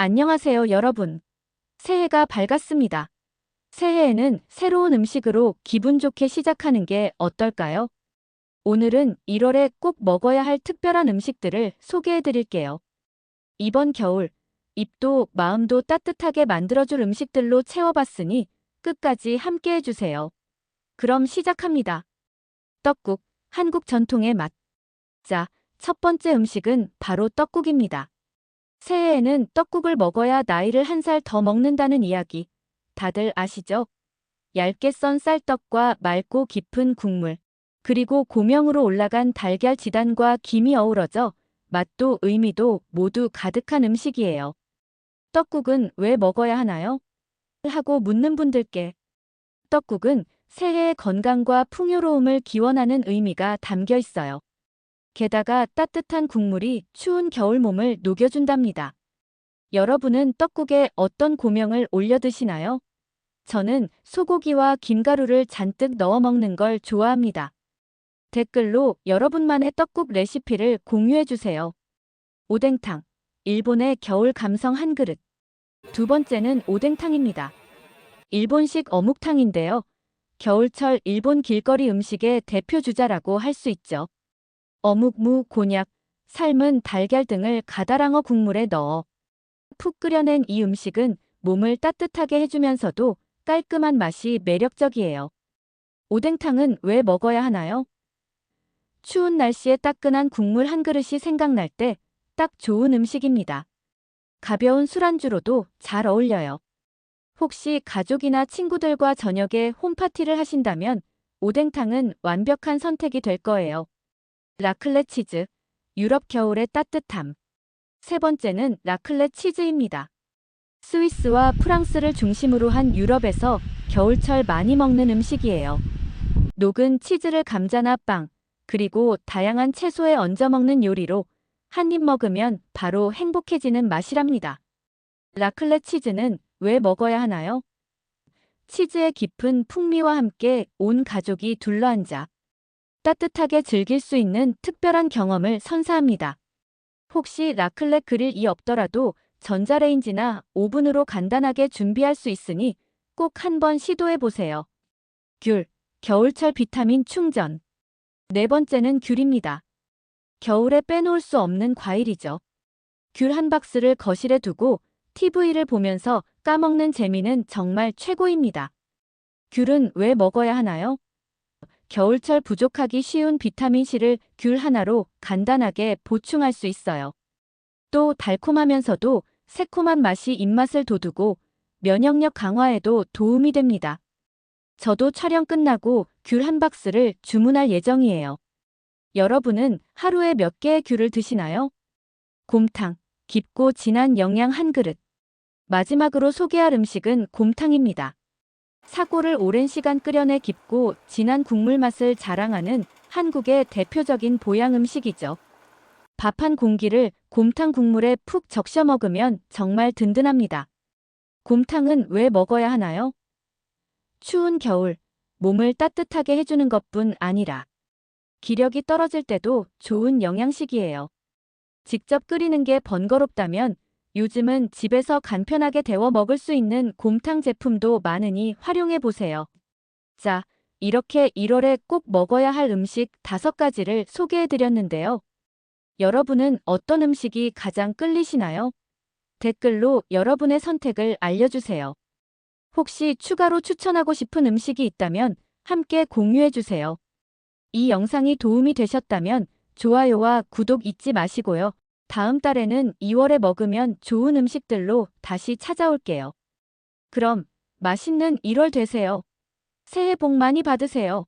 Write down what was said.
안녕하세요, 여러분. 새해가 밝았습니다. 새해에는 새로운 음식으로 기분 좋게 시작하는 게 어떨까요? 오늘은 1월에 꼭 먹어야 할 특별한 음식들을 소개해 드릴게요. 이번 겨울, 입도 마음도 따뜻하게 만들어줄 음식들로 채워봤으니 끝까지 함께 해주세요. 그럼 시작합니다. 떡국, 한국 전통의 맛. 자, 첫 번째 음식은 바로 떡국입니다. 새해에는 떡국을 먹어야 나이를 한 살 더 먹는다는 이야기. 다들 아시죠? 얇게 썬 쌀떡과 맑고 깊은 국물, 그리고 고명으로 올라간 달걀 지단과 김이 어우러져 맛도 의미도 모두 가득한 음식이에요. 떡국은 왜 먹어야 하나요? 하고 묻는 분들께 떡국은 새해의 건강과 풍요로움을 기원하는 의미가 담겨 있어요. 게다가 따뜻한 국물이 추운 겨울 몸을 녹여준답니다. 여러분은 떡국에 어떤 고명을 올려 드시나요? 저는 소고기와 김가루를 잔뜩 넣어 먹는 걸 좋아합니다. 댓글로 여러분만의 떡국 레시피를 공유해 주세요. 오뎅탕, 일본의 겨울 감성 한 그릇. 두 번째는 오뎅탕입니다. 일본식 어묵탕인데요. 겨울철 일본 길거리 음식의 대표 주자라고 할 수 있죠. 어묵, 무, 곤약, 삶은 달걀 등을 가다랑어 국물에 넣어 푹 끓여낸 이 음식은 몸을 따뜻하게 해주면서도 깔끔한 맛이 매력적이에요. 오뎅탕은 왜 먹어야 하나요? 추운 날씨에 따끈한 국물 한 그릇이 생각날 때 딱 좋은 음식입니다. 가벼운 술안주로도 잘 어울려요. 혹시 가족이나 친구들과 저녁에 홈파티를 하신다면 오뎅탕은 완벽한 선택이 될 거예요. 라클레 치즈, 유럽 겨울의 따뜻함. 세 번째는 라클레 치즈입니다. 스위스와 프랑스를 중심으로 한 유럽에서 겨울철 많이 먹는 음식이에요. 녹은 치즈를 감자나 빵, 그리고 다양한 채소에 얹어 먹는 요리로 한 입 먹으면 바로 행복해지는 맛이랍니다. 라클레 치즈는 왜 먹어야 하나요? 치즈의 깊은 풍미와 함께 온 가족이 둘러앉아 따뜻하게 즐길 수 있는 특별한 경험을 선사합니다. 혹시 라클레 그릴이 없더라도 전자레인지나 오븐으로 간단하게 준비할 수 있으니 꼭 한번 시도해 보세요. 귤, 겨울철 비타민 충전. 네 번째는 귤입니다. 겨울에 빼놓을 수 없는 과일이죠. 귤 한 박스를 거실에 두고 TV를 보면서 까먹는 재미는 정말 최고입니다. 귤은 왜 먹어야 하나요? 겨울철 부족하기 쉬운 비타민C를 귤 하나로 간단하게 보충할 수 있어요. 또 달콤하면서도 새콤한 맛이 입맛을 돋우고 면역력 강화에도 도움이 됩니다. 저도 촬영 끝나고 귤 한 박스를 주문할 예정이에요. 여러분은 하루에 몇 개의 귤을 드시나요? 곰탕, 깊고 진한 영양 한 그릇. 마지막으로 소개할 음식은 곰탕입니다. 사골을 오랜 시간 끓여내 깊고 진한 국물 맛을 자랑하는 한국의 대표적인 보양 음식이죠. 밥한 공기를 곰탕 국물에 푹 적셔 먹으면 정말 든든합니다. 곰탕은 왜 먹어야 하나요? 추운 겨울, 몸을 따뜻하게 해주는 것뿐 아니라 기력이 떨어질 때도 좋은 영양식이에요. 직접 끓이는 게 번거롭다면 요즘은 집에서 간편하게 데워 먹을 수 있는 곰탕 제품도 많으니 활용해 보세요. 자, 이렇게 1월에 꼭 먹어야 할 음식 5가지를 소개해 드렸는데요. 여러분은 어떤 음식이 가장 끌리시나요? 댓글로 여러분의 선택을 알려주세요. 혹시 추가로 추천하고 싶은 음식이 있다면 함께 공유해 주세요. 이 영상이 도움이 되셨다면 좋아요와 구독 잊지 마시고요. 다음 달에는 2월에 먹으면 좋은 음식들로 다시 찾아올게요. 그럼 맛있는 1월 되세요. 새해 복 많이 받으세요.